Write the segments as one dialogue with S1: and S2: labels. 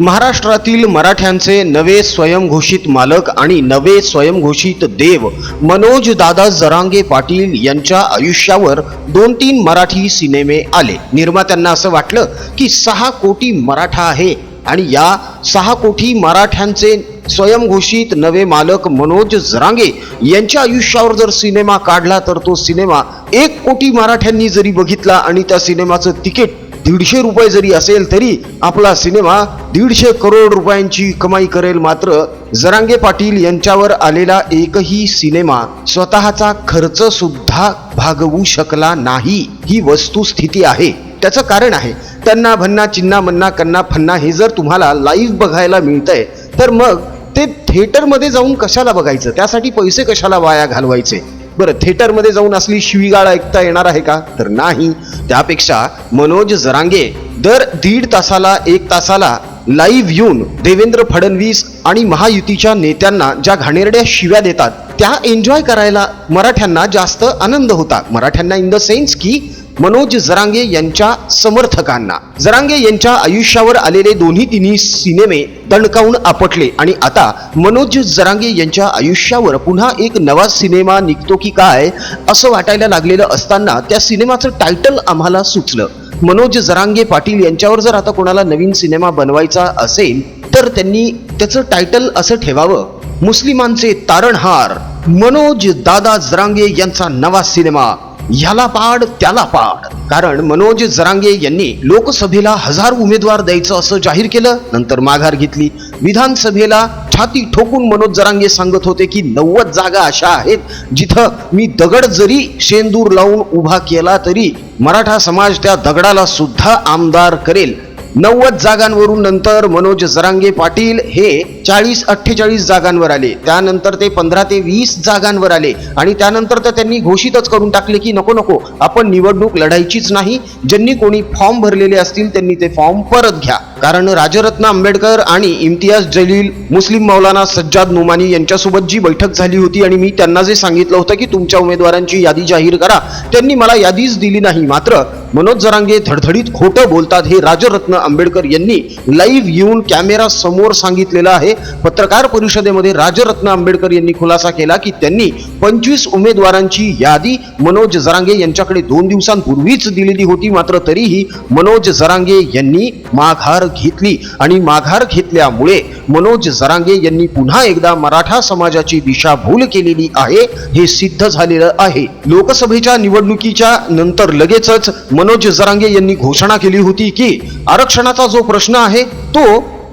S1: महाराष्ट्रातील मराठ्यांचे नवे स्वयंघोषित मालक आणि नवे स्वयंघोषित देव मनोज दादा जरांगे पाटील यांच्या आयुष्यावर दोन तीन मराठी सिनेमे आले. निर्मात्यांना असं वाटलं की सहा कोटी मराठा आहे आणि या सहा कोटी मराठ्यांचे स्वयंघोषित नवे मालक मनोज जरांगे यांच्या आयुष्यावर जर सिनेमा काढला तर तो सिनेमा एक कोटी मराठ्यांनी जरी बघितला आणि त्या सिनेमाचं तिकीट दीडशे रुपये जरी असेल तरी आपला सिनेमा दीडशे करोड रुपयांची कमाई करेल मात्र जरांगे पाटील यांच्यावर आलेला एकही सिनेमा स्वतःचा खर्च सुद्धा भागवू शकला नाही. ही वस्तुस्थिती आहे. त्याचं कारण आहे. त्यांना भन्ना चिन्ना मन्ना कन्ना फन्ना हे जर तुम्हाला लाईव्ह बघायला मिळतंय तर मग ते थिएटरमध्ये जाऊन कशाला बघायचं? त्यासाठी पैसे कशाला वाया घालवायचे? बरं थिएटरमध्ये जाऊन असली शिवीगाळ ऐकता येणार आहे का? तर नाही. त्यापेक्षा मनोज जरांगे दर दीड तासाला एक तासाला लाईव्ह येऊन देवेंद्र फडणवीस आणि महायुतीच्या नेत्यांना ज्या घाणेरड्या शिव्या देतात त्या एन्जॉय करायला मराठ्यांना जास्त आनंद होता. मराठ्यांना इन द सेन्स की मनोज जरांगे यांच्या समर्थकांना. जरांगे यांच्या आयुष्यावर आलेले दोन्ही तिन्ही सिनेमे दणकावून आपटले आणि आता मनोज जरांगे यांच्या आयुष्यावर पुन्हा एक नवा सिनेमा निघतो की काय असं वाटायला लागलेलं असताना त्या सिनेमाचं टायटल आम्हाला सुचलं. मनोज जरांगे पाटील यांच्यावर जर आता कोणाला नवीन सिनेमा बनवायचा असेल तर त्यांनी त्याचं टायटल असं ठेवावं. मुस्लिमांचे तारणहार मनोज दादा जरांगे यांचा नवा सिनेमा. ह्याला पाड त्याला पाड. कारण मनोज जरांगे यांनी लोकसभेला हजार उमेदवार द्यायचं असं जाहीर केलं नंतर माघार घेतली. विधानसभेला छाती ठोकून मनोज जरांगे सांगत होते की नव्वद जागा अशा आहेत जिथं मी दगड जरी शेंदूर लावून उभा केला तरी मराठा समाज त्या दगडाला सुद्धा आमदार करेल. नव्वद जागांवरून नंतर मनोज जरांगे पाटील हे चाळीस अठ्ठेचाळीस जागांवर आले. त्यानंतर ते पंधरा ते वीस जागांवर आले. आणि त्यानंतर तर त्यांनी घोषितच करून टाकले की नको नको आपण निवडणूक लढायचीच नाही. ज्यांनी कोणी फॉर्म भरलेले असतील त्यांनी ते फॉर्म परत घ्या. कारण राजरत्न आंबेडकर आणि इम्तियाज जलील मुस्लिम मौलाना सज्जाद नुमानी यांच्यासोबत जी बैठक झाली होती आणि मी त्यांना जे सांगितलं होतं की तुमच्या उमेदवारांची यादी जाहीर करा त्यांनी मला यादीच दिली नाही. मात्र मनोज जरांगे धडधडीत खोटं बोलतात हे राजरत्न आंबेडकर यांनी लाईव्ह येऊन कॅमेरा समोर सांगितलेलं आहे. पत्रकार परिषदेमध्ये राजरत्न आंबेडकर यांनी खुलासा केला की त्यांनी पंचवीस उमेदवारांची यादी मनोज जरांगे यांच्याकडे दोन दिवसांपूर्वीच दिलेली होती. मात्र तरीही मनोज जरांगे यांनी माघार घेतली आणि माघार घेतल्यामुळे मनोज जरांगे यांनी पुन्हा एकदा मराठा समाजाची दिशाभूल केलेली आहे हे सिद्ध झालेलं आहे. लोकसभेच्या निवडणुकीच्या नंतर लगेचच मनोज जरांगे यांनी घोषणा केली होती की आरक्षणाचा जो प्रश्न आहे तो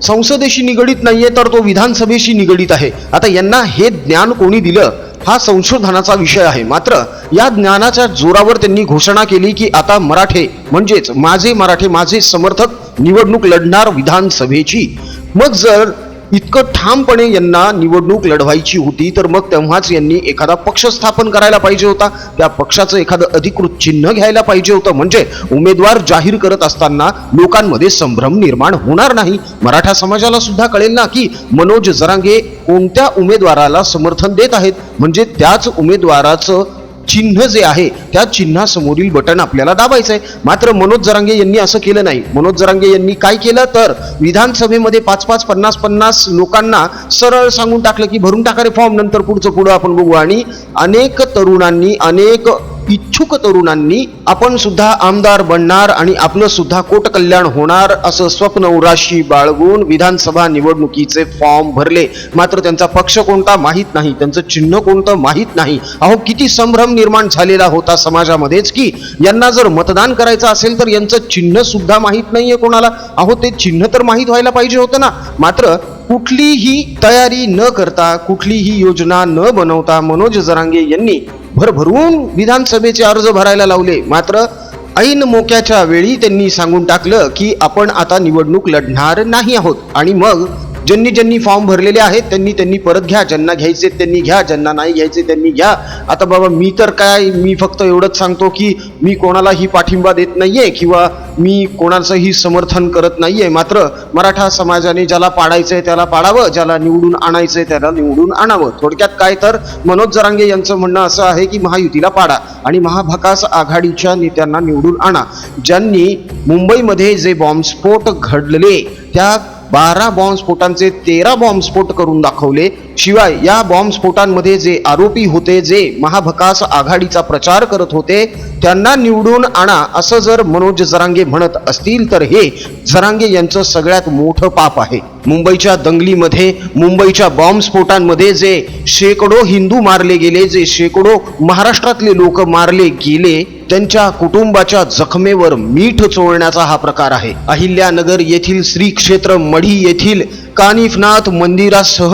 S1: संसदेशी निगडीत नाहीये तर तो विधानसभेशी निगडीत आहे. आता यांना हे ज्ञान कोणी दिलं? हा संशोधनाचा विषय आहे. मात्र या ज्ञानाच्या जोरावर त्यांनी घोषणा केली की आता मराठे म्हणजेच माझे मराठे माझे समर्थक निवडणूक लढणार विधानसभेची. मग जर इतकं ठामपणे यांना निवडणूक लढवायची होती तर मग तेव्हाच यांनी एखादा पक्ष स्थापन करायला पाहिजे होता. त्या पक्षाचं एखादं अधिकृत चिन्ह घ्यायला पाहिजे होतं. म्हणजे उमेदवार जाहीर करत असताना लोकांमध्ये संभ्रम निर्माण होणार नाही. मराठा समाजाला सुद्धा कळेल ना की मनोज जरांगे कोणत्या उमेदवाराला समर्थन देत आहेत? म्हणजे त्याच उमेदवाराचं चिन्ह जे आहे त्या चिन्हासमोरील बटन आपल्याला दाबायचं आहे मात्र मनोज जरांगे यांनी असं केलं नाही. मनोज जरांगे यांनी काय केलं? तर विधानसभेमध्ये पाच पाच पन्नास पन्नास लोकांना सरळ सांगून टाकलं की भरून टाका रे फॉर्म नंतर पुढचं पुढं आपण बघू. आणि अनेक तरुणांनी अनेक इच्छुक तरुणांनी आपण सुद्धा आमदार बनणार आणि आपलं सुद्धा कोटकल्याण होणार असं स्वप्न उराशी बाळगून विधानसभा निवडणुकीचे फॉर्म भरले. मात्र त्यांचा पक्ष कोणता माहीत नाही. त्यांचं चिन्ह कोणतं माहीत नाही. अहो किती संभ्रम निर्माण झालेला होता समाजामध्येच की यांना जर मतदान करायचं असेल तर यांचं चिन्ह सुद्धा माहीत नाहीये कोणाला. अहो ते चिन्ह तर माहीत व्हायला पाहिजे होतं ना. मात्र कुठलीही तयारी न करता कुठलीही योजना न बनवता मनोज जरांगे यांनी भरभरून विधानसभेचे अर्ज भरायला लावले. मात्र ऐन मोक्याच्या वेळी त्यांनी सांगून टाकलं की आपण आता निवडणूक लढणार नाही आहोत. आणि मग ज्यांनी ज्यांनी फॉर्म भरलेले आहेत त्यांनी त्यांनी परत घ्या ज्यांना घ्यायचे त्यांनी घ्या ज्यांना नाही घ्यायचे त्यांनी घ्या. आता बाबा मी तर काय मी फक्त एवढंच सांगतो की मी कोणालाही पाठिंबा देत नाहीये किंवा मी कोणाचंही समर्थन करत नाहीये. मात्र मराठा समाजाने ज्याला पाडायचंय त्याला पाडावं. ज्याला निवडून आणायचंय त्याला निवडून आणावं. थोडक्यात काय तर मनोज जरांगे यांचं म्हणणं असं आहे की महायुतीला पाडा आणि महाभकास आघाडीच्या नेत्यांना निवडून आणा. ज्यांनी मुंबईमध्ये जे बॉम्बस्फोट घडले त्या बारा बॉम्बस्फोटांचे तेरा बॉम्बस्फोट करून दाखवले. शिवाय या बॉम्बस्फोटांमध्ये जे आरोपी होते जे महाभकास आघाडीचा प्रचार करत होते त्यांना निवडून आणा असं जर मनोज जरांगे म्हणत असतील तर हे जरांगे यांचं सगळ्यात मोठं पाप आहे. मुंबईच्या दंगलीमध्ये मुंबईच्या बॉम्बस्फोटांमध्ये जे शेकडो हिंदू मारले गेले जे शेकडो महाराष्ट्रातले लोक मारले गेले त्यांच्या कुटुंबाच्या जखमेवर मीठ चोळण्याचा हा प्रकार आहे. अहिल्यानगर येथील श्री क्षेत्र मढी येथील कानिफनाथ मंदिरासह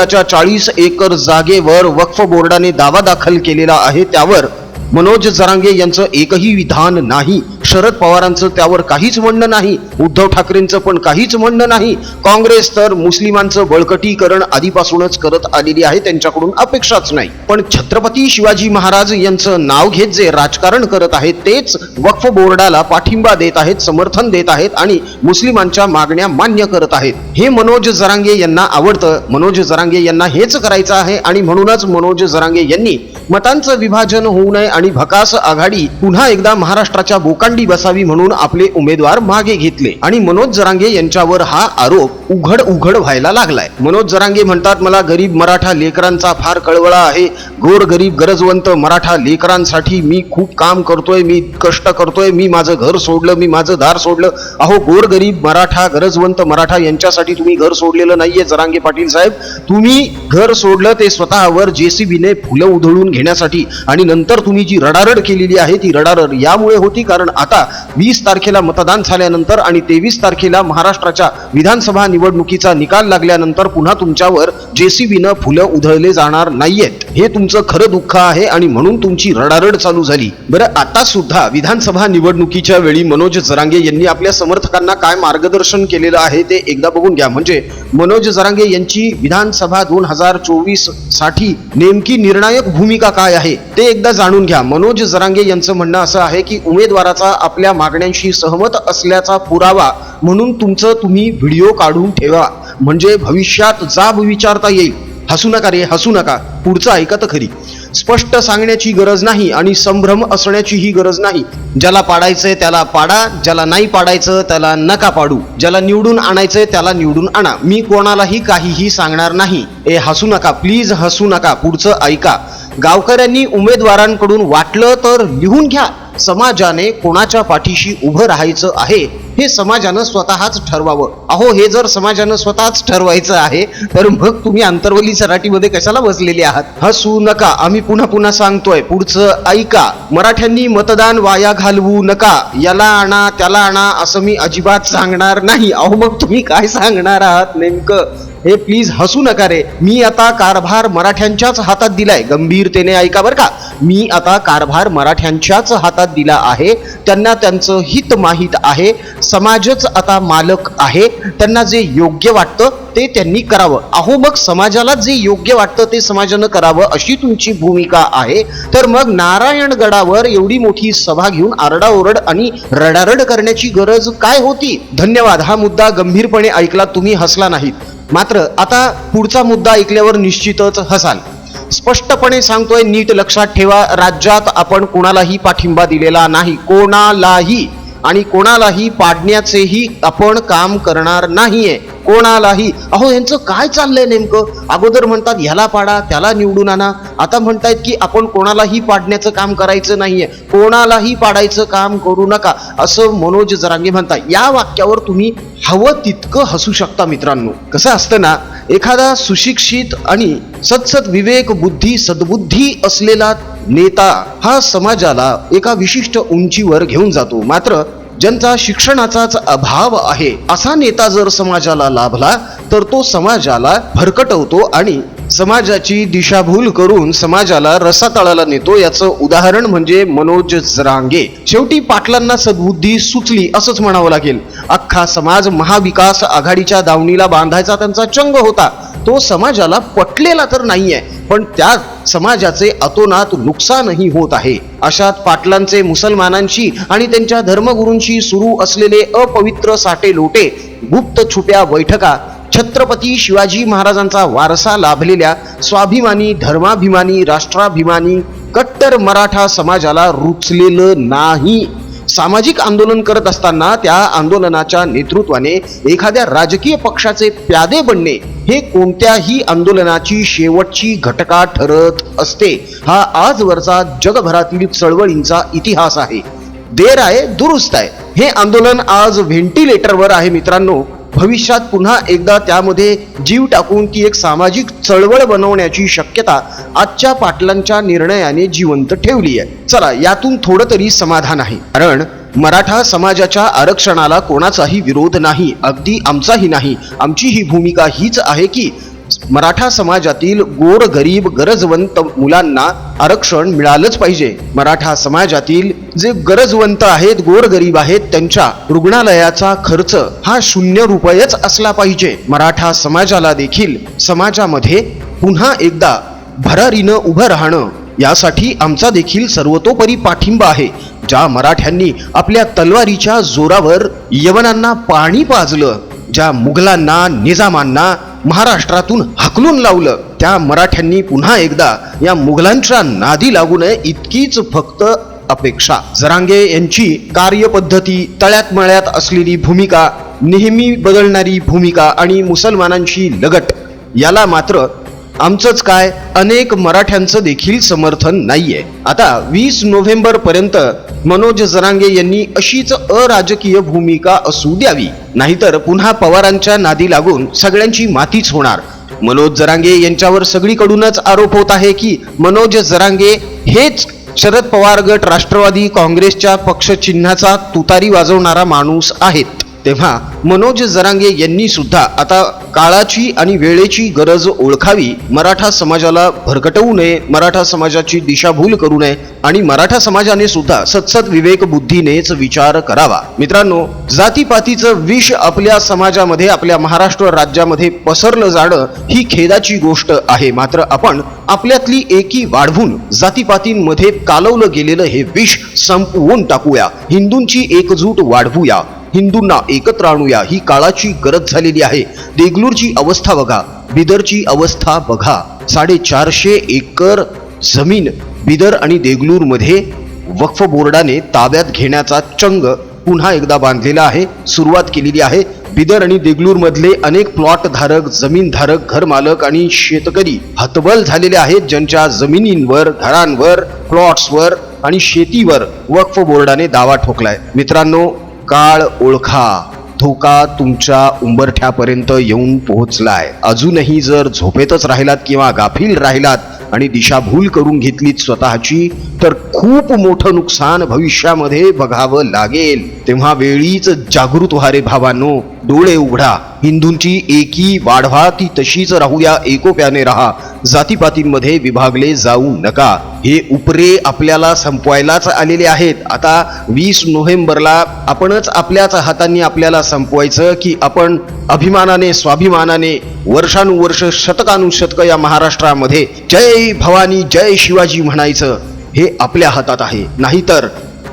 S1: मंदिराच्या चाळीस एकर जागेवर वक्फ बोर्डाने दावा दाखल केलेला आहे. त्यावर मनोज जरांगे यांचं एकही विधान नाही. शरद पवारांचं त्यावर काहीच म्हणणं नाही उद्धव ठाकरेंचं पण काहीच म्हणणं नाही. काँग्रेस तर मुस्लिमांचं बळकटीकरण आधीपासूनच करत आलेली आहे त्यांच्याकडून अपेक्षाच नाही. पण छत्रपती शिवाजी महाराज यांचं नाव घेत जे राजकारण करत आहेत तेच वक्फ बोर्डाला पाठिंबा देत आहेत समर्थन देत आहेत आणि मुस्लिमांच्या मागण्या मान्य करत आहेत. हे मनोज जरांगे यांना आवडतं. मनोज जरांगे यांना हेच करायचं आहे आणि म्हणूनच मनोज जरांगे यांनी मतांचं विभाजन होऊ नये आणि भकास आघाडी पुन्हा एकदा महाराष्ट्राच्या बोकांडी बसावी म्हणून आपले उमेदवार मागे घेतले. आणि मनोज जरांगे यांच्यावर हा आरोप उघड उघड व्हायला लागलाय. मनोज जरांगे म्हणतात मला गरीब मराठा लेकरांचा फार कळवळा आहे. गोर गरीब गरजवंत मराठा लेकरांसाठी मी खूप काम करतोय मी कष्ट करतोय मी माझं घर सोडलं मी माझं दार सोडलं. अहो गोर गरीब मराठा गरजवंत मराठा यांच्यासाठी तुम्ही घर सोडलेलं नाहीये जरांगे पाटील साहेब. तुम्ही घर सोडलं ते स्वतःवर जेसीबीने फुलं उधळून घेण्यासाठी. आणि नंतर तुम्ही जी रडारड केलेली आहे ती रडारड यामुळे होती कारण आता वीस तारखेला मतदान झाल्यानंतर आणि तेवीस तारखेला महाराष्ट्राच्या विधानसभा निवडणुकीचा निकाल लागल्यानंतर पुन्हा तुमच्यावर जेसीबीनं फुलं उधळले जाणार नाहीयेत. हे तुमचं खरं दुःख आहे आणि म्हणून तुमची रडारड चालू झाली. बरं आता सुद्धा विधानसभा निवडणुकीच्या वेळी मनोज जरांगे यांनी आपल्या समर्थकांना काय मार्गदर्शन केलेलं आहे ते एकदा बघून घ्या. म्हणजे मनोज जरांगे यांची विधानसभा दोन हजार चोवीससाठी नेमकी निर्णायक भूमिका काय आहे ते एकदा जाणून घ्या. मनोज जरांगे यांचं म्हणणं असं आहे की उमेदवाराचा आपल्या मागण्यांशी सहमत असल्याचा पुरावा म्हणून तुमचं तुम्ही व्हिडिओ काढून ठेवा. म्हणजे भविष्यात जाब विचारता येईल. हसू नका रे हसू नका. पुढचं ऐका तर खरी. स्पष्ट सांगण्याची गरज नाही आणि संभ्रम असण्याचीही गरज नाही. ज्याला पाडायचंय त्याला पाडा ज्याला नाही पाडायचं त्याला नका पाडू. ज्याला निवडून आणायचंय त्याला निवडून आणा. मी कोणालाही काहीही सांगणार नाही. ए हसू नका. प्लीज हसू नका. पुढचं ऐका. गावकऱ्यांनी उमेदवारांकडून वाटलं तर लिहून घ्या. समाजाने कोणाच्या पाठीशी उभं राहायचं आहे हे समाजानं स्वतःच ठरवावं. अहो हे जर समाजानं स्वतःच ठरवायचं आहे तर मग तुम्ही आंतरवली सराटीमध्ये कशाला बसलेले आहात? हसू नका आम्ही पुन्हा पुन्हा सांगतोय. पुढचं ऐका मराठ्यांनी मतदान वाया घालवू नका. याला आणा त्याला आणा असं मी अजिबात सांगणार नाही. अहो मग तुम्ही काय सांगणार आहात नेमकं? हे प्लीज हसू नका रे. मी आता कारभार मराठ्यांच्याच हातात दिलाय. गंभीरतेने ऐका बरं का. मी आता कारभार मराठ्यांच्याच हातात दिला आहे. त्यांना त्यांचं हित माहीत आहे. समाजच आता मालक आहे. त्यांना जे योग्य वाटतं ते त्यांनी करावं. अहो मग समाजाला जे योग्य वाटतं ते समाजानं करावं अशी तुमची भूमिका आहे. तर मग नारायणगडावर एवढी मोठी सभा घेऊन आरडाओरड आणि रडारड करण्याची गरज काय होती? धन्यवाद. हा मुद्दा गंभीरपणे ऐकला तुम्ही हसला नाहीत. मात्र आता पुढचा मुद्दा ऐकल्यावर निश्चितच हसाल. स्पष्टपणे सांगतोय नीट लक्षात ठेवा राज्यात आपण कोणालाही पाठिंबा दिलेला नाही कोणालाही. आणि कोणालाही पाडण्याचेही आपण काम करणार नाहीये. कोणालाही. अहो यांचं काय चाललंय नेमकं? अगोदर म्हणतात ह्याला पाडा त्याला निवडून आणा. आता म्हणतायत की आपण कोणालाही पाडण्याचं काम करायचं नाहीये. कोणालाही पाडायचं काम करू नका. असं मनोज जरांगे म्हणतात. या वाक्यावर तुम्ही हवं तितकं हसू शकता मित्रांनो. कसं असतं ना एखादा सुशिक्षित आणि सत्सत विवेक बुद्धी सद्बुद्धी असलेला नेता हा समाजाला एका विशिष्ट उंचीवर घेऊन जातो. मात्र ज्यांचा शिक्षणाचाच अभाव आहे असा नेता जर समाजाला लाभला तर तो समाजाला भरकटवतो आणि समाजाची दिशाभूल करून समाजाला रसातळाला नेतो याचं उदाहरण म्हणजे मनोज जरांगे. शेवटी पाटलांना सद्बुद्धी सुचली असंच म्हणावं लागेल. अख्खा समाज महाविकास आघाडीच्या दावणीला बांधायचा त्यांचा चंग होता. तो समाजाला पटलेला तर नाहीये पण त्यात समाजाचे अतोनात नुकसानही होत आहे. अशात पाटलांचे मुसलमानांशी आणि त्यांच्या धर्मगुरूंशी सुरू असलेले अपवित्र साटे लोटे गुप्त छुप्या बैठका छत्रपती शिवाजी महाराजांचा वारसा लाभलेल्या स्वाभिमानी धर्माभिमानी राष्ट्राभिमानी कट्टर मराठा समाजाला रुचलेलं नाही. सामाजिक आंदोलन करत असताना त्या आंदोलनाच्या नेतृत्वाने एखाद्या राजकीय पक्षाचे प्यादे बनणे हे कोणत्याही आंदोलनाची शेवटची घटका ठरत असते. हा आजवरचा जगभरातील चळवळींचा इतिहास आहे. देर आहे दुरुस्त आहे. हे आंदोलन आज व्हेंटिलेटरवर आहे मित्रांनो. भविष्यात पुन्हा एकदा त्यामध्ये जीव टाकून ती एक सामाजिक चळवळ बनवण्याची शक्यता आजच्या पाटलांच्या निर्णयाने जिवंत ठेवली आहे. चला यातून थोडं तरी समाधान आहे. कारण मराठा समाजाच्या आरक्षणाला कोणाचाही विरोध नाही अगदी आमचाही नाही. आमची ही भूमिका हीच आहे की मराठा समाजातील गोर गरीब गरजवंत मुलांना आरक्षण मिळालंच पाहिजे. मराठा समाजातील जे गरजवंत आहेत गोरगरीब आहेत त्यांच्या रुग्णालयाचा खर्च हा शून्य रुपयेच असला पाहिजे. मराठा समाजाला देखील समाजामध्ये पुन्हा एकदा भरारीनं उभं राहणं यासाठी आमचा देखील सर्वतोपरी पाठिंबा आहे. ज्या मराठ्यांनी आपल्या तलवारीच्या जोरावर यवनांना पाणी पाजलं ज्या मुघलांना निजामांना महाराष्ट्रातून हकलून लावलं. त्या मराठ्यांनी पुन्हा एकदा या मुघलांच्या नादी लागू नये इतकीच फक्त अपेक्षा. जरांगे यांची कार्यपद्धती तळ्यात मळ्यात असलेली भूमिका नेहमी बदलणारी भूमिका आणि मुसलमानांची लगट याला मात्र आमचंच काय? अनेक मराठ्यांचं देखील समर्थन नाहीये. आता वीस नोव्हेंबर पर्यंत मनोज जरांगे यांनी अशीच अराजकीय भूमिका असू द्यावी. नाहीतर पुन्हा पवारांच्या नादी लागून सगळ्यांची मातीच होणार. मनोज जरांगे यांच्यावर सगळीकडूनच आरोप होत आहे की मनोज जरांगे हेच शरद पवार गट राष्ट्रवादी काँग्रेसच्या पक्षचिन्हाचा तुतारी वाजवणारा माणूस आहेत. तेव्हा मनोज जरांगे यांनी सुद्धा आता काळाची आणि वेळेची गरज ओळखावी मराठा समाजाला भरकटवू नये मराठा समाजाची दिशाभूल करू नये आणि मराठा समाजाने सुद्धा सत्सत विवेक बुद्धीनेच विचार करावा. मित्रांनो जातीपातीचं विष आपल्या समाजामध्ये आपल्या महाराष्ट्र राज्यामध्ये पसरलं जाणं ही खेदाची गोष्ट आहे. मात्र आपण आपल्यातली एकी वाढवून जातीपातींमध्ये कालवलं गेलेलं हे विष संपवून टाकूया. हिंदूंची एकजूट वाढवूया. हिंदूंना एकत्र आणूया ही काळाची गरज झालेली आहे. देगलूरची अवस्था बघा. बिदरची अवस्था बघा. साडेचारशे एकर जमीन बिदर आणि देगलूरमध्ये वक्फ बोर्डाने ताब्यात घेण्याचा चंग पुन्हा एकदा बांधलेला आहे. सुरुवात केलेली आहे. बिदर आणि देगलूर मधले अनेक प्लॉट धारक जमीन धारक घरमालक आणि शेतकरी हतबल झालेले आहेत. ज्यांच्या जमिनींवर घरांवर प्लॉट्सवर आणि शेतीवर वक्फ बोर्डाने दावा ठोकलाय. मित्रांनो काळ ओळखा. धोका तुमच्या उंबरठ्यापर्यंत येऊन पोहोचलाय. अजूनही जर झोपेतच राहिलात किंवा गाफील राहिलात आणि दिशाभूल करून घेतलीत स्वतःची तर खूप मोठं नुकसान भविष्यामध्ये बघावं लागेल. तेव्हा वेळीच जागृत व्हा रे भावांनो. डोळे उघडा. हिंदूंची एकी वाढवा ती तशीच राहूया एकोप्याने राहा. जातीपातींमध्ये विभागले जाऊ नका. हे उपरे आपल्याला संपवायलाच आलेले आहेत. आता वीस नोव्हेंबरला आपणच आपल्याच हातांनी आपल्याला संपवायचं की आपण अभिमानाने स्वाभिमानाने वर्षानुवर्ष शतकानुशतक या महाराष्ट्रामध्ये जय भवानी जय शिवाजी म्हणायचं हे आपल्या हातात आहे. नाहीतर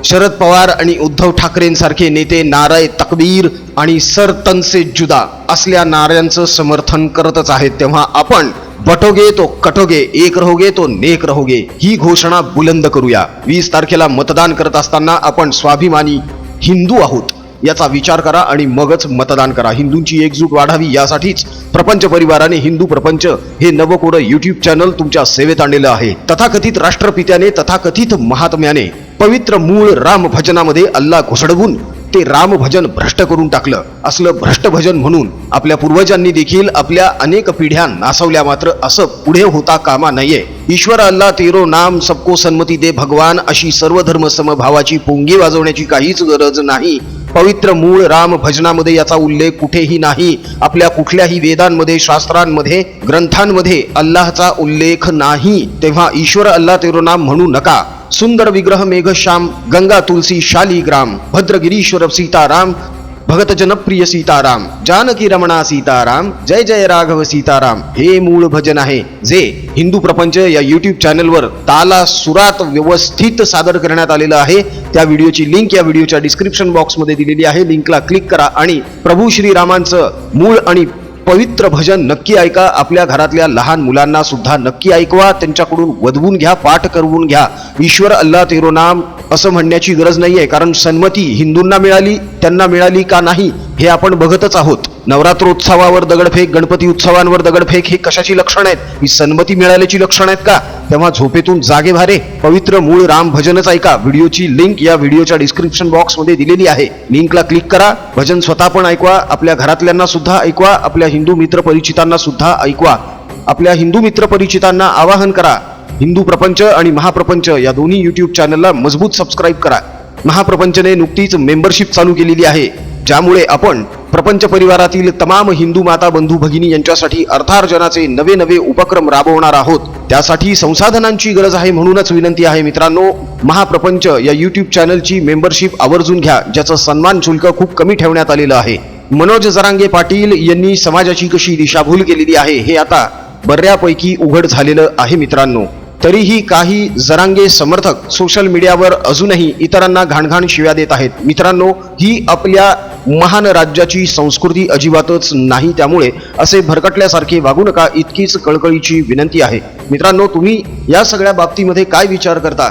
S1: शरद पवार आणि उद्धव ठाकरेंसारखे नेते नाराय तकबीर आणि सर तनसे जुदा असल्या नाऱ्यांचं समर्थन करतच आहेत. तेव्हा आपण बटोगे तो कटोगे एक रहोगे तो नेक रहोगे ही घोषणा बुलंद करूया. वीस तारखेला मतदान करत असताना आपण स्वाभिमानी हिंदू आहोत. याचा विचार करा आणि मगच मतदान करा. हिंदूंची एकजूट वाढावी यासाठीच प्रपंच परिवाराने हिंदू प्रपंच हे नवकोडं युट्यूब चॅनल तुमच्या सेवेत आणलेलं आहे. तथाकथित राष्ट्रपित्याने तथाकथित महात्म्याने पवित्र मूळ राम भजनामध्ये अल्ला घुसडवून ते राम भजन भ्रष्ट करून टाकलं. असलं भ्रष्ट भजन म्हणून आपल्या पूर्वजांनी देखील आपल्या अनेक पिढ्या नासवल्या मात्र असं पुढे होता कामा नये. ईश्वर अल्ला तेरो नाम सबको सन्मती दे भगवान अशी सर्व धर्म समभावाची पोंगी वाजवण्याची काहीच गरज नाही. पवित्र मूळ राम भजनामध्ये याचा उल्लेख कुठेही नाही. आपल्या कुठल्याही वेदांमध्ये शास्त्रांमध्ये ग्रंथांमध्ये अल्लाहचा उल्लेख नाही. तेव्हा ईश्वर अल्ला तेरो नाम म्हणू नका. सुंदर विग्रह मेघश्याम गंगा तुलसी शालिग्राम भद्रगिरीश्वर सीताराम भगत जनप्रिय सीताराम जानकी रमणा सीताराम जय जय राघव सीताराम हे मूळ भजन आहे. जे हिंदू प्रपंच या युट्यूब चॅनलवर ताला सुरात व्यवस्थित सादर करण्यात आलेलं आहे. त्या व्हिडिओची लिंक या व्हिडिओच्या डिस्क्रिप्शन बॉक्समध्ये दिलेली आहे. लिंकला क्लिक करा आणि प्रभू श्रीरामांचं मूळ आणि पवित्र भजन नक्की ऐका. आपल्या घरातल्या लहान मुलांना सुद्धा नक्की ऐकवा. त्यांच्याकडून वधवून घ्या पाठ करवून घ्या. ईश्वर अल्ला तेरो नाम. असं म्हणण्याची गरज नाही आहे कारण सन्मती हिंदूंना मिळाली त्यांना मिळाली का नाही हे आपण बघतच आहोत. नवरात्रोत्सवावर दगडफेक गणपती उत्सवांवर दगडफेक हे कशाची लक्षण आहेत? ही सन्मती मिळाल्याची लक्षण आहेत का? तेव्हा झोपेतून जागे भारे पवित्र मूळ राम भजनच ऐका. व्हिडिओची लिंक या व्हिडिओच्या डिस्क्रिप्शन बॉक्समध्ये दिलेली आहे. लिंकला क्लिक करा. भजन स्वतः पण ऐकवा. आपल्या घरातल्यांना सुद्धा ऐकवा. आपल्या हिंदू मित्र परिचितांना सुद्धा ऐकवा. आपल्या हिंदू मित्र परिचितांना आवाहन करा. हिंदू प्रपंच आणि महाप्रपंच या दोन्ही यूट्यूब चॅनलला मजबूत सबस्क्राईब करा. महाप्रपंचने नुकतीच मेंबरशिप चालू केलेली आहे. ज्यामुळे आपण प्रपंच परिवारातील तमाम हिंदू माता बंधू भगिनी यांच्यासाठी अर्थार्जनाचे नवे नवे उपक्रम राबवणार आहोत. त्यासाठी संसाधनांची गरज आहे म्हणूनच विनंती आहे मित्रांनो महाप्रपंच या यूट्यूब चॅनलची मेंबरशिप आवर्जून घ्या ज्याचं सन्मान शुल्क खूप कमी ठेवण्यात आलेलं आहे. मनोज जरांगे पाटील यांनी समाजाची कशी दिशाभूल केलेली आहे हे आता बऱ्यापैकी उघड झालेलं आहे मित्रांनो. तरीही काही जरांगे समर्थक सोशल मीडियावर अजूनही इतरांना घाणघाण शिव्या देत आहेत. मित्रांनो ही आपल्या महान राज्याची संस्कृती अजिबातच नाही त्यामुळे असे भरकटल्यासारखे वागू नका इतकीच कळकळीची विनंती आहे. मित्रांनो तुम्ही या सगळ्या बाबतीमध्ये काय विचार करता?